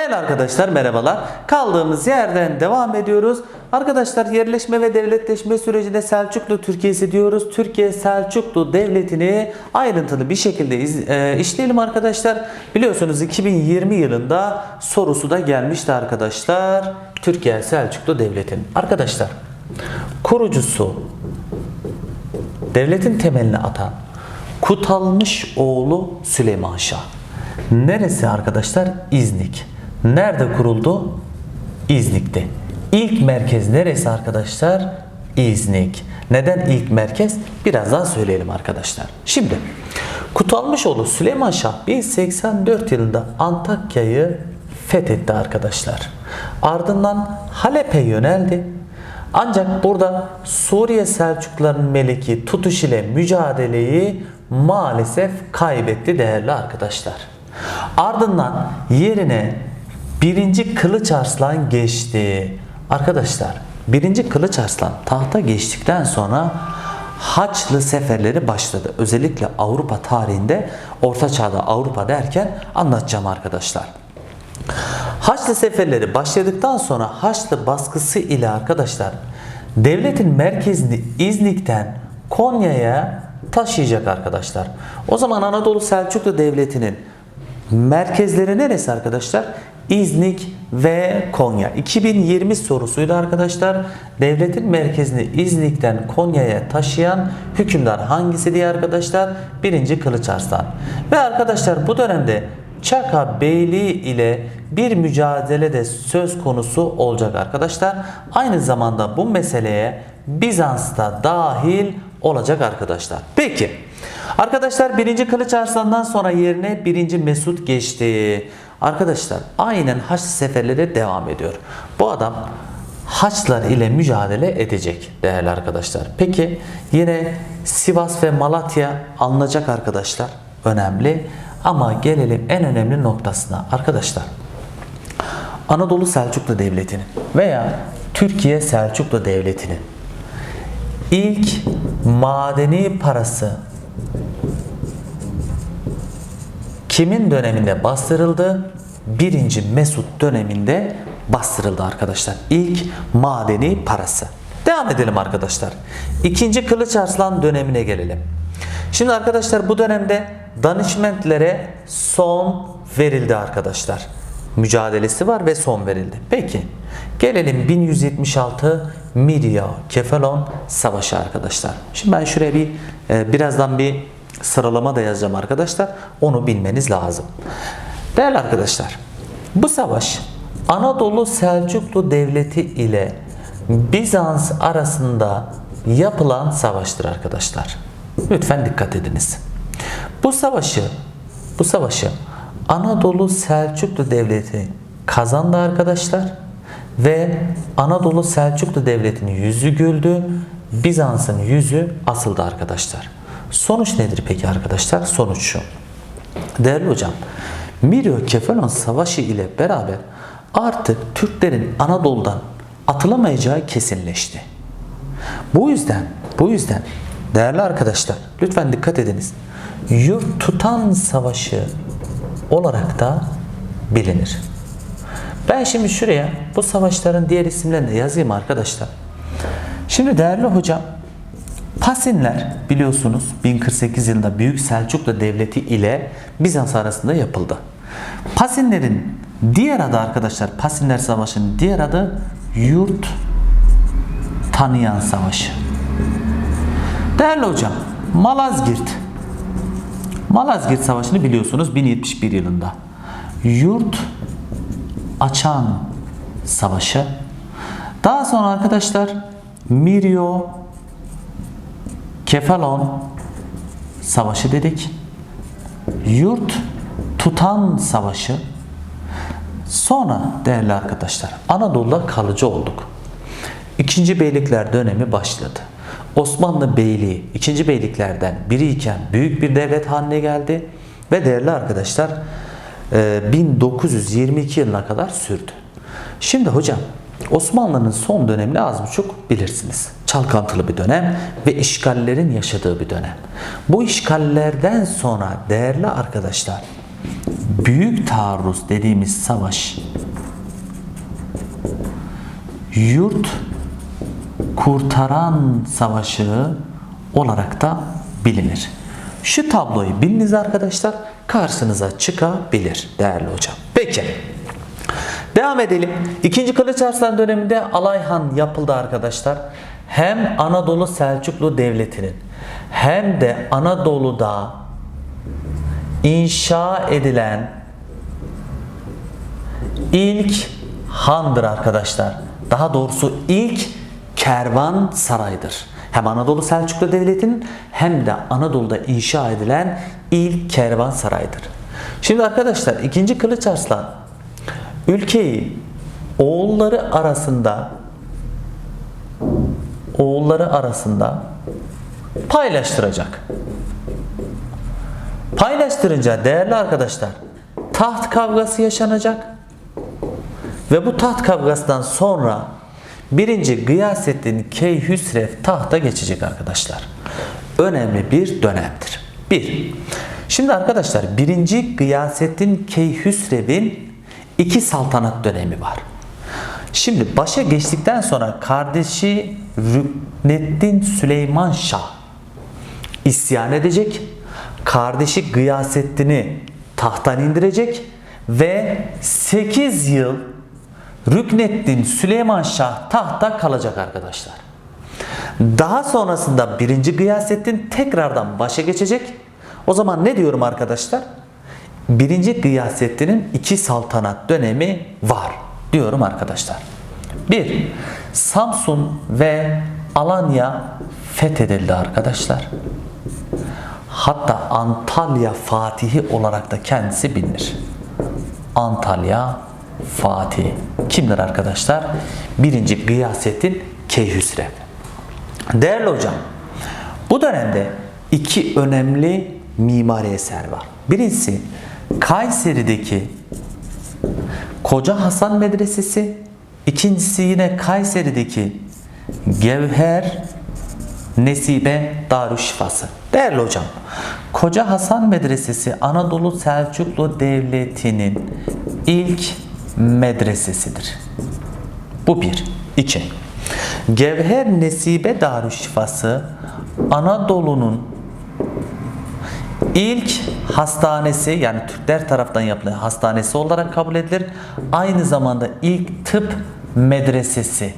Değerli arkadaşlar merhabalar. Kaldığımız yerden devam ediyoruz. Arkadaşlar yerleşme ve devletleşme sürecinde Selçuklu Türkiye'si diyoruz. Türkiye Selçuklu Devleti'ni ayrıntılı bir şekilde iz- e, işleyelim arkadaşlar. Biliyorsunuz 2020 yılında sorusu da gelmişti arkadaşlar. Türkiye Selçuklu Devleti'nin. Arkadaşlar kurucusu devletin temelini atan Kutalmış oğlu Süleyman Şah. Neresi arkadaşlar? İznik. Nerede kuruldu? İznik'te. İlk merkez neresi arkadaşlar? İznik. Neden ilk merkez? Birazdan söyleyelim arkadaşlar. Şimdi Kutalmışoğlu Süleyman Şah 1084 yılında Antakya'yı fethetti arkadaşlar. Ardından Halep'e yöneldi. Ancak burada Suriye Selçukluların meleki Tutuş ile mücadeleyi maalesef kaybetti değerli arkadaşlar. Ardından yerine 1. Kılıç Arslan geçti. Arkadaşlar 1. Kılıç Arslan tahta geçtikten sonra Haçlı seferleri başladı. Özellikle Avrupa tarihinde Orta Çağ'da Avrupa derken anlatacağım arkadaşlar. Haçlı seferleri başladıktan sonra Haçlı baskısı ile arkadaşlar devletin merkezini İznik'ten Konya'ya taşıyacak arkadaşlar. O zaman Anadolu Selçuklu Devleti'nin merkezleri neresi arkadaşlar? İznik ve Konya. 2020 sorusuyla arkadaşlar devletin merkezini İznik'ten Konya'ya taşıyan hükümdar hangisi diye arkadaşlar? 1. Kılıç Arslan. Ve arkadaşlar bu dönemde Çaka Beyliği ile bir mücadele de söz konusu olacak arkadaşlar. Aynı zamanda bu meseleye Bizans da dahil olacak arkadaşlar. Peki. Arkadaşlar 1. Kılıç Arslan'dan sonra yerine 1. Mesut geçti. Arkadaşlar aynen Haç seferleri devam ediyor. Bu adam Haçlar ile mücadele edecek değerli arkadaşlar. Peki yine Sivas ve Malatya alınacak arkadaşlar. Önemli. Ama gelelim en önemli noktasına. Arkadaşlar Anadolu Selçuklu Devleti'nin veya Türkiye Selçuklu Devleti'nin ilk madeni parası kimin döneminde bastırıldı? Birinci Mesut döneminde bastırıldı arkadaşlar. İlk madeni parası. Devam edelim arkadaşlar. İkinci Kılıç Arslan dönemine gelelim. Şimdi arkadaşlar bu dönemde danışmentlere son verildi arkadaşlar. Mücadelesi var ve son verildi. Peki gelelim 1176 Midia Kefalon Savaşı arkadaşlar. Şimdi ben şuraya bir e, birazdan bir sıralama da yazacağım arkadaşlar. Onu bilmeniz lazım. Değerli arkadaşlar bu savaş Anadolu Selçuklu Devleti ile Bizans arasında yapılan savaştır arkadaşlar. Lütfen dikkat ediniz. Bu savaşı bu savaşı Anadolu Selçuklu Devleti kazandı arkadaşlar ve Anadolu Selçuklu Devleti'nin yüzü güldü. Bizans'ın yüzü asıldı arkadaşlar. Sonuç nedir peki arkadaşlar? Sonuç şu. Değerli hocam, Mirio Kefalon Savaşı ile beraber artık Türklerin Anadolu'dan atılamayacağı kesinleşti. Bu yüzden, bu yüzden değerli arkadaşlar lütfen dikkat ediniz. Yurt tutan savaşı olarak da bilinir. Ben şimdi şuraya bu savaşların diğer isimlerini yazayım arkadaşlar. Şimdi değerli hocam Pasinler biliyorsunuz 1048 yılında Büyük Selçuklu Devleti ile Bizans arasında yapıldı. Pasinlerin diğer adı arkadaşlar Pasinler Savaşı'nın diğer adı Yurt Tanıyan Savaşı. Değerli hocam Malazgirt Malazgirt Savaşı'nı biliyorsunuz 1071 yılında. Yurt Açan Savaşı. Daha sonra arkadaşlar Mirio Kefalon Savaşı dedik. Yurt Tutan Savaşı. Sonra değerli arkadaşlar Anadolu'da kalıcı olduk. İkinci Beylikler dönemi başladı. Osmanlı Beyliği ikinci beyliklerden biriyken büyük bir devlet haline geldi ve değerli arkadaşlar e, 1922 yılına kadar sürdü. Şimdi hocam Osmanlı'nın son dönemini az buçuk bilirsiniz. Çalkantılı bir dönem ve işgallerin yaşadığı bir dönem. Bu işgallerden sonra değerli arkadaşlar Büyük taarruz dediğimiz savaş yurt kurtaran savaşı olarak da bilinir. Şu tabloyu biliniz arkadaşlar karşınıza çıkabilir değerli hocam. Peki. Devam edelim. İkinci Kılıç Arslan döneminde Alayhan yapıldı arkadaşlar. Hem Anadolu Selçuklu Devleti'nin hem de Anadolu'da inşa edilen ilk handır arkadaşlar. Daha doğrusu ilk kervan saraydır. Hem Anadolu Selçuklu Devleti'nin hem de Anadolu'da inşa edilen ilk kervan saraydır. Şimdi arkadaşlar 2. Kılıç Arslan ülkeyi oğulları arasında oğulları arasında paylaştıracak. Paylaştırınca değerli arkadaşlar taht kavgası yaşanacak ve bu taht kavgasından sonra birinci Gıyasettin Keyhüsrev tahta geçecek arkadaşlar. Önemli bir dönemdir. Bir. Şimdi arkadaşlar birinci Gıyasettin Keyhüsrev'in iki saltanat dönemi var. Şimdi başa geçtikten sonra kardeşi Rükneddin Süleyman Şah isyan edecek. Kardeşi Gıyasettin'i tahttan indirecek ve 8 yıl Rükneddin Süleyman Şah tahta kalacak arkadaşlar. Daha sonrasında 1. Gıyasettin tekrardan başa geçecek. O zaman ne diyorum arkadaşlar? 1. Gıyasettin'in iki saltanat dönemi var diyorum arkadaşlar. 1. Samsun ve Alanya fethedildi arkadaşlar. Hatta Antalya Fatihi olarak da kendisi bilinir. Antalya Fatih. Kimdir arkadaşlar? Birinci Gıyasettin Keyhüsrev. Değerli hocam, bu dönemde iki önemli mimari eser var. Birincisi Kayseri'deki Koca Hasan Medresesi, ikincisi yine Kayseri'deki Gevher Nesibe Darüşşifası. Değerli hocam, Koca Hasan Medresesi Anadolu Selçuklu Devleti'nin ilk medresesidir. Bu bir. İki. Gevher Nesibe Darüşşifası Anadolu'nun ilk hastanesi yani Türkler tarafından yapılan hastanesi olarak kabul edilir. Aynı zamanda ilk tıp medresesi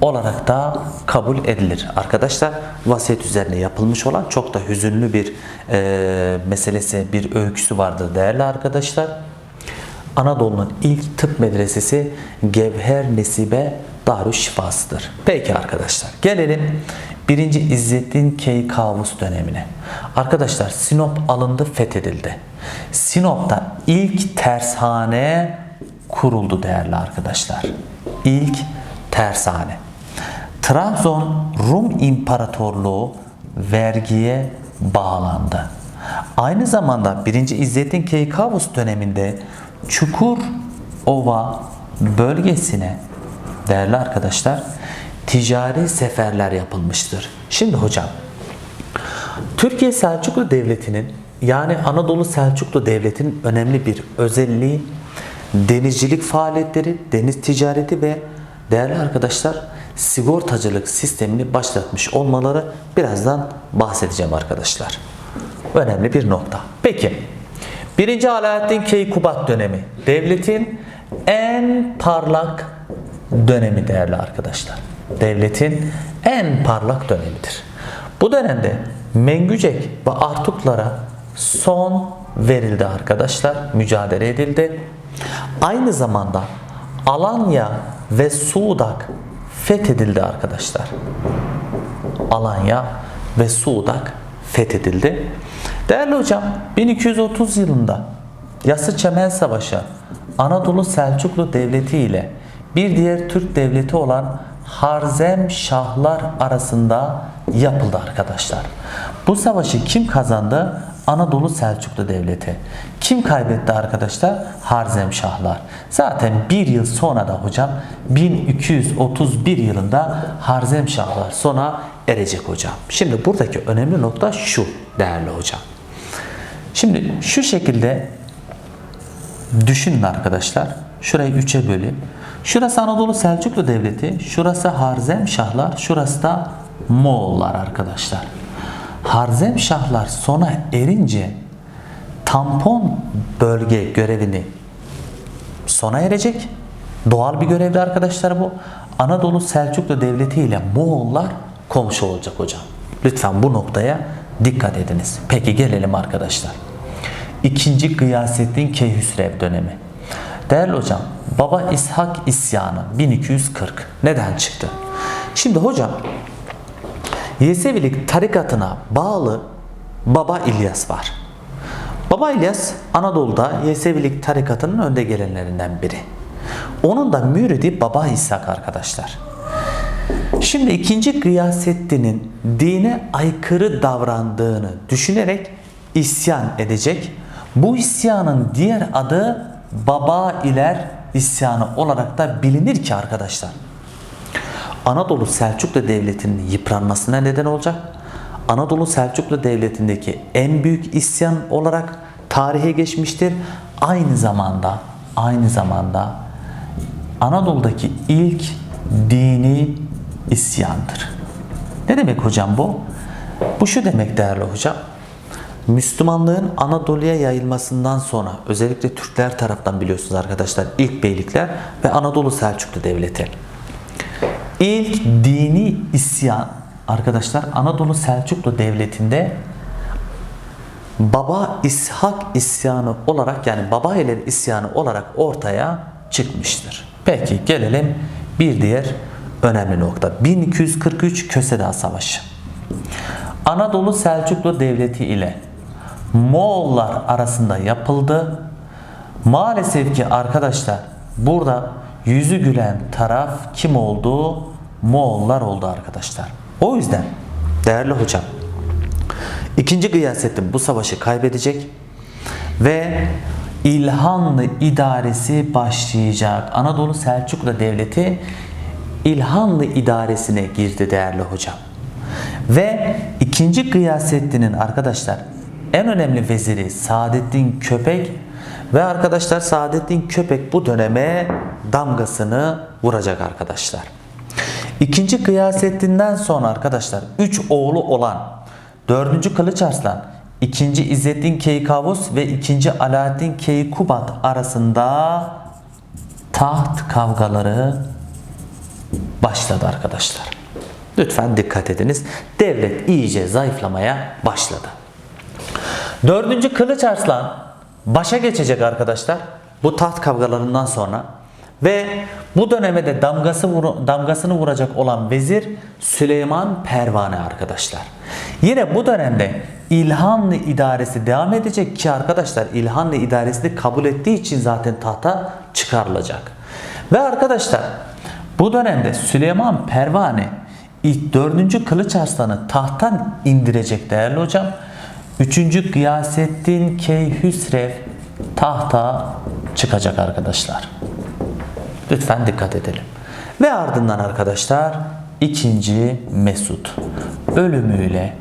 olarak da kabul edilir. Arkadaşlar vasiyet üzerine yapılmış olan çok da hüzünlü bir e, meselesi, bir öyküsü vardır değerli arkadaşlar. Anadolu'nun ilk tıp medresesi Gevher Nesibe Darüşşifası'dır. Peki arkadaşlar gelelim 1. İzzettin Keykavus dönemine. Arkadaşlar Sinop alındı fethedildi. Sinop'ta ilk tersane kuruldu değerli arkadaşlar. İlk tersane. Trabzon Rum İmparatorluğu vergiye bağlandı. Aynı zamanda 1. İzzettin Keykavus döneminde Çukur Ova bölgesine değerli arkadaşlar ticari seferler yapılmıştır. Şimdi hocam Türkiye Selçuklu Devleti'nin yani Anadolu Selçuklu Devleti'nin önemli bir özelliği denizcilik faaliyetleri, deniz ticareti ve değerli arkadaşlar sigortacılık sistemini başlatmış olmaları birazdan bahsedeceğim arkadaşlar. Önemli bir nokta. Peki. Birinci Alaaddin Keykubat dönemi. Devletin en parlak dönemi değerli arkadaşlar. Devletin en parlak dönemidir. Bu dönemde Mengücek ve Artuklara son verildi arkadaşlar. Mücadele edildi. Aynı zamanda Alanya ve Suğdak fethedildi arkadaşlar. Alanya ve Suğdak fethedildi. Değerli hocam 1230 yılında Yası Çemen Savaşı Anadolu Selçuklu Devleti ile bir diğer Türk devleti olan Harzem Şahlar arasında yapıldı arkadaşlar. Bu savaşı kim kazandı? Anadolu Selçuklu Devleti. Kim kaybetti arkadaşlar? Harzem Şahlar. Zaten bir yıl sonra da hocam 1231 yılında Harzem Şahlar sona erecek hocam. Şimdi buradaki önemli nokta şu değerli hocam. Şimdi şu şekilde Düşünün arkadaşlar. Şurayı 3'e bölün. Şurası Anadolu Selçuklu Devleti, şurası Harzemşahlar, şurası da Moğollar arkadaşlar. Harzemşahlar sona erince tampon bölge görevini sona erecek. Doğal bir görevdi arkadaşlar bu. Anadolu Selçuklu Devleti ile Moğollar komşu olacak hocam. Lütfen bu noktaya dikkat ediniz. Peki gelelim arkadaşlar. İkinci Gıyasettin Keyhüsrev dönemi. Değerli hocam, Baba İshak isyanı 1240 neden çıktı? Şimdi hocam Yesevilik tarikatına bağlı Baba İlyas var. Baba İlyas Anadolu'da Yesevilik tarikatının önde gelenlerinden biri. Onun da müridi Baba İshak arkadaşlar. Şimdi ikinci Gıyasettin'in dine aykırı davrandığını düşünerek isyan edecek. Bu isyanın diğer adı Baba İler isyanı olarak da bilinir ki arkadaşlar. Anadolu Selçuklu Devleti'nin yıpranmasına neden olacak. Anadolu Selçuklu Devleti'ndeki en büyük isyan olarak tarihe geçmiştir. Aynı zamanda aynı zamanda Anadolu'daki ilk dini isyandır. Ne demek hocam bu? Bu şu demek değerli hocam. Müslümanlığın Anadolu'ya yayılmasından sonra özellikle Türkler tarafından biliyorsunuz arkadaşlar ilk beylikler ve Anadolu Selçuklu Devleti. İlk dini isyan arkadaşlar Anadolu Selçuklu Devleti'nde Baba İshak isyanı olarak yani Baba ile isyanı olarak ortaya çıkmıştır. Peki gelelim bir diğer önemli nokta. 1243 Köseda Savaşı. Anadolu Selçuklu Devleti ile Moğollar arasında yapıldı. Maalesef ki arkadaşlar burada yüzü gülen taraf kim oldu? Moğollar oldu arkadaşlar. O yüzden değerli hocam İkinci Gıyasettin bu savaşı kaybedecek ve İlhanlı idaresi başlayacak. Anadolu Selçuklu Devleti İlhanlı idaresine girdi değerli hocam. Ve ikinci Gıyasettin'in arkadaşlar en önemli veziri Saadettin Köpek ve arkadaşlar Saadettin Köpek bu döneme damgasını vuracak arkadaşlar. İkinci Gıyasettin'den sonra arkadaşlar 3 oğlu olan 4. Kılıç Arslan, 2. İzzettin Keykavus ve 2. Alaaddin Keykubat arasında taht kavgaları başladı arkadaşlar. Lütfen dikkat ediniz. Devlet iyice zayıflamaya başladı. 4. Kılıç Arslan başa geçecek arkadaşlar. Bu taht kavgalarından sonra ve bu döneme de damgası vuru- damgasını vuracak olan vezir Süleyman Pervane arkadaşlar. Yine bu dönemde İlhanlı idaresi devam edecek ki arkadaşlar İlhanlı idaresini kabul ettiği için zaten tahta çıkarılacak. Ve arkadaşlar bu dönemde Süleyman Pervane ilk 4. Kılıç Arslan'ı tahttan indirecek değerli hocam. 3. Gıyasettin Keyhüsrev tahta çıkacak arkadaşlar. Lütfen dikkat edelim. Ve ardından arkadaşlar ikinci Mesut ölümüyle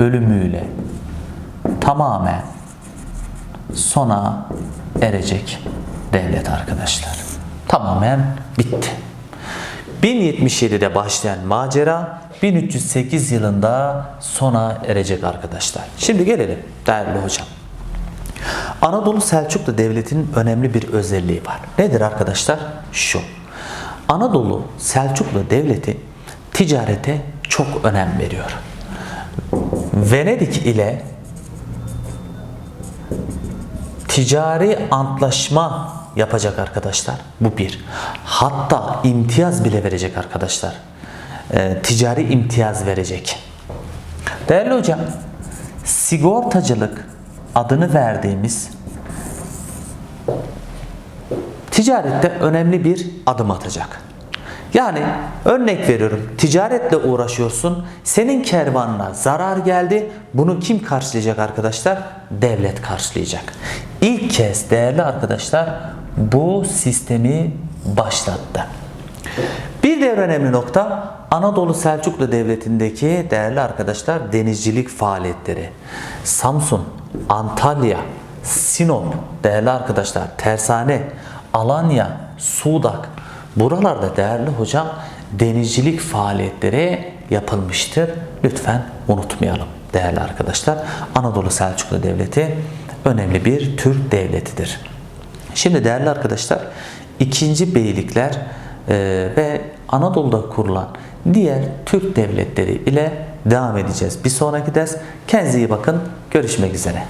ölümüyle tamamen sona erecek devlet arkadaşlar. Tamamen bitti. 1077'de başlayan macera 1308 yılında sona erecek arkadaşlar. Şimdi gelelim değerli hocam. Anadolu Selçuklu Devleti'nin önemli bir özelliği var. Nedir arkadaşlar? Şu. Anadolu Selçuklu Devleti ticarete çok önem veriyor. Venedik ile ticari antlaşma yapacak arkadaşlar. Bu bir. Hatta imtiyaz bile verecek arkadaşlar. Ee, ticari imtiyaz verecek. Değerli hocam, sigortacılık adını verdiğimiz ticarette önemli bir adım atacak. Yani örnek veriyorum ticaretle uğraşıyorsun senin kervanına zarar geldi bunu kim karşılayacak arkadaşlar? Devlet karşılayacak. İlk kez değerli arkadaşlar bu sistemi başlattı. Bir diğer önemli nokta Anadolu Selçuklu Devleti'ndeki değerli arkadaşlar denizcilik faaliyetleri. Samsun, Antalya, Sinop, değerli arkadaşlar, Tersane, Alanya, Sudak. Buralarda değerli hocam denizcilik faaliyetleri yapılmıştır. Lütfen unutmayalım değerli arkadaşlar. Anadolu Selçuklu Devleti önemli bir Türk devletidir. Şimdi değerli arkadaşlar ikinci beylikler ve Anadolu'da kurulan diğer Türk devletleri ile devam edeceğiz. Bir sonraki ders kendinize iyi bakın. Görüşmek üzere.